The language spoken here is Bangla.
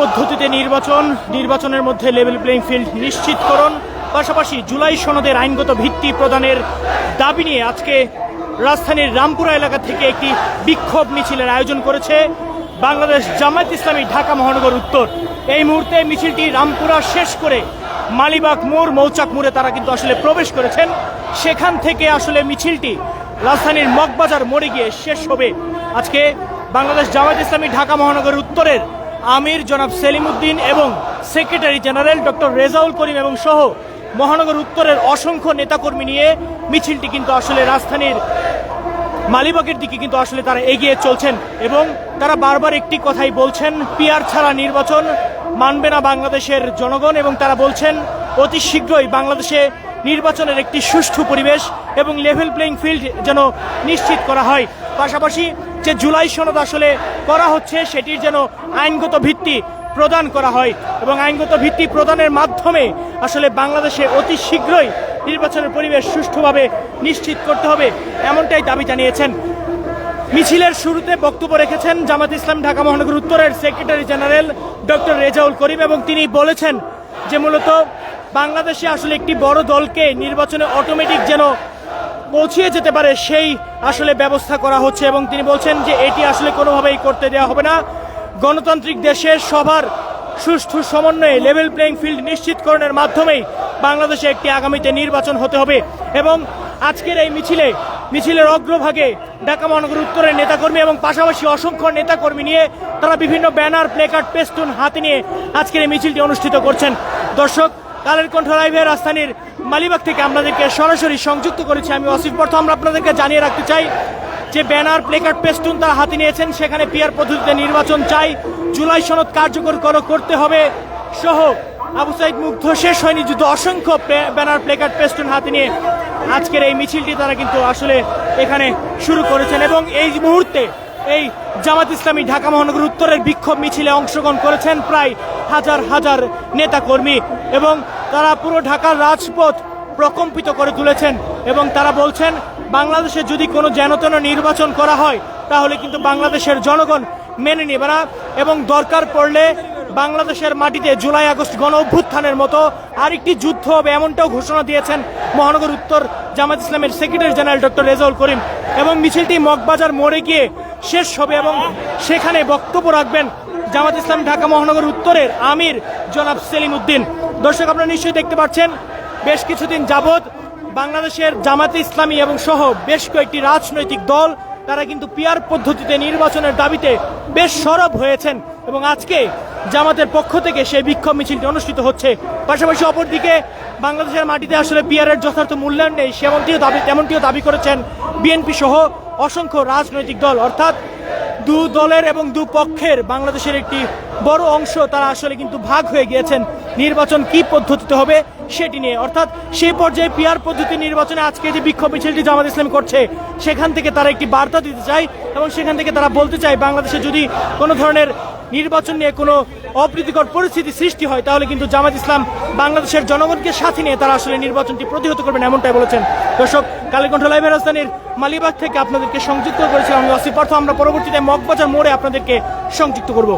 নির্বাচন, নির্বাচনের মধ্যে লেভেল প্লেইং ফিল্ড নিশ্চিতকরণ, পাশাপাশি জুলাই সনদের আইনগত ভিত্তি প্রদানের দাবি নিয়ে আজকে রাজধানীর রামপুরা এলাকা থেকে একটি বিক্ষোভ মিছিলের আয়োজন করেছে বাংলাদেশ জামায়াত ইসলামী ঢাকা মহানগর উত্তর। এই মুহূর্তে মিছিলটি রামপুরা শেষ করে মালিবাগ মোড়, মৌচাক মোড়ে তারা কিন্তু আসলে প্রবেশ করেছেন। সেখান থেকে আসলে মিছিলটি রাজধানীর মগবাজার মোড়ে গিয়ে শেষ হবে। আজকে বাংলাদেশ জামায়াত ইসলামী ঢাকা মহানগর উত্তরের আমির জনাব সেলিম উদ্দিন এবং secretary general doctor Rezaul Karim এবং সহ মহানগর উত্তরের অসংখ্য নেতাকর্মী নিয়ে মিছিলটি কিন্তু আসলে রাজধানীর মালিবাগের দিকে কিন্তু আসলে তারা এগিয়ে চলছেন এবং তারা বারবার একটি কথাই বলছেন পিয়ার ছাড়া নির্বাচন মানবে না বাংলাদেশের জনগণ, এবং তারা বলছেন, অতি শীঘ্রই বাংলাদেশে নির্বাচনের একটি সুষ্ঠু পরিবেশ এবং লেভেল প্লেইং ফিল্ড যেন নিশ্চিত করা হয়। পাশাপাশি যে জুলাই সনদ আসলে করা হচ্ছে, সেটির যেন আইনগত ভিত্তি প্রদান করা হয় এবং আইনগত ভিত্তি প্রদানের মাধ্যমে আসলে বাংলাদেশে অতি শীঘ্রই নির্বাচনের পরিবেশ সুষ্ঠুভাবে নিশ্চিত করতে হবে, এমনটাই দাবি জানিয়েছেন। মিছিলের শুরুতে বক্তব্য রেখেছেন জামাত ইসলাম ঢাকা মহানগর উত্তরের secretary general doctor Rezaul Karim এবং তিনি বলেছেন যে মূলত বাংলাদেশে আসলে একটি বড় দলকে নির্বাচনে অটোমেটিক যেন পৌঁছিয়ে যেতে পারে, সেই আসলে ব্যবস্থা করা হচ্ছে এবং তিনি বলছেন যে এটি আসলে কোনোভাবেই করতে দেওয়া হবে না। গণতান্ত্রিক দেশের সবার সুষ্ঠু সমন্বয়ে লেভেল প্লেইং ফিল্ড নিশ্চিতকরণের মাধ্যমেই বাংলাদেশে একটি আগামীতে নির্বাচন হতে হবে এবং আজকের এই মিছিলে, মিছিলের অগ্রভাগে ঢাকা মহানগর উত্তরের নেতাকর্মী এবং পাশাপাশি অসংখ্য নেতাকর্মী নিয়ে তারা বিভিন্ন ব্যানার, প্লেকার্ড, পেস্টুন হাতে নিয়ে আজকের এই মিছিলটি অনুষ্ঠিত করছেন। দর্শক কালের কণ্ঠ লাইভে রাজধানীর মালিবাগ থেকে আপনাদেরকে সরাসরি সংযুক্ত করেছি। আমি অসিফ, প্রথম আমরা আপনাদেরকে জানিয়ে রাখতে চাই যে ব্যানার, প্লেকার্ড, পেস্টুন তারা হাতে নিয়েছেন। সেখানে পিয়ার পদ্ধতিতে নির্বাচন চাই। জুলাই সনদ কার্যকর করো, করতে হবে সহ আবু সাইদ মুগ্ধ, শেষ হয়নি যুদ্ধ। অসংখ্য ব্যানার, প্লেকার্ড, পেস্টুন হাতে নিয়ে আজকের এই মিছিলটি তারা কিন্তু আসলে এখানে শুরু করেছেন। এবং এই মুহূর্তে এই জামাত ইসলামী ঢাকা মহানগর উত্তরের বিক্ষোভ মিছিলে অংশগ্রহণ করেছেন প্রায় হাজার হাজার নেতাকর্মী এবং তারা পুরো ঢাকার রাজপথ প্রকম্পিত করে তুলেছেন এবং তারা বলছেন, বাংলাদেশে যদি কোনো যেনতেন নির্বাচন করা হয়, তাহলে কিন্তু বাংলাদেশের জনগণ মেনে নেবে না এবং দরকার পড়লে বাংলাদেশের মাটিতে জুলাই আগস্ট গণ অভ্যুত্থানের মতো আরেকটি যুদ্ধ হবে এমনটাও ঘোষণা দিয়েছেন মহানগর উত্তর জামাত ইসলামের secretary general doctor Rezaul Karim এবং মিছিলটি মগবাজার মোড়ে গিয়ে শেষ হবে এবং সেখানে বক্তব্য রাখবেন জামাত ইসলাম ঢাকা মহানগর উত্তরের আমির জনাব সেলিম উদ্দিন। দর্শক, আপনারা নিশ্চয়ই দেখতে পাচ্ছেন, বেশ কিছুদিন যাবৎ বাংলাদেশের জামাতে ইসলামী এবং সহ বেশ কয়েকটি রাজনৈতিক দল তারা কিন্তু পিয়ার পদ্ধতিতে নির্বাচনের দাবিতে বেশ সরব হয়েছেন এবং আজকে জামাতের পক্ষ থেকে সেই বিক্ষোভ মিছিলটি অনুষ্ঠিত হচ্ছে। পাশাপাশি অপরদিকে বাংলাদেশের মাটিতে আসলে পিয়ারের যথার্থ মূল্যায়ন নেই, সেমনটিও দাবি তেমনটিও দাবি করেছেন বিএনপি সহ অসংখ্য রাজনৈতিক দল। অর্থাৎ দু দলের এবং দু পক্ষের বাংলাদেশের একটি বড় অংশ তারা আসলে কিন্তু ভাগ হয়ে গিয়েছেন। নির্বাচন কি পদ্ধতিতে হবে সেটি নিয়ে। অর্থাৎ সেই পর্যায়ে পিয়ার পদ্ধতি নির্বাচনে আজকে যে বিক্ষোভ মিছিলটি জামাত ইসলাম করছে, সেখান থেকে তারা একটি বার্তা দিতে চায় এবং সেখান থেকে তারা বলতে চায়, বাংলাদেশে যদি কোনো ধরনের নির্বাচন নিয়ে কোনো অপ্রীতিকর পরিস্থিতি সৃষ্টি হয়, তাহলে কিন্তু জামাত ইসলাম বাংলাদেশের জনগণকে সাথে নিয়ে তারা আসলে নির্বাচনটি প্রতিহত করবেন এমনটাই বলেছেন। দর্শক, কালীকণ্ঠ লাইভের রাজধানীর মালিবাগ থেকে আপনাদেরকে সংযুক্ত করেছিলাম আমি অসিপার্থ আমরা পরবর্তীতে মগবাজার মোড়ে আপনাদেরকে সংযুক্ত করব।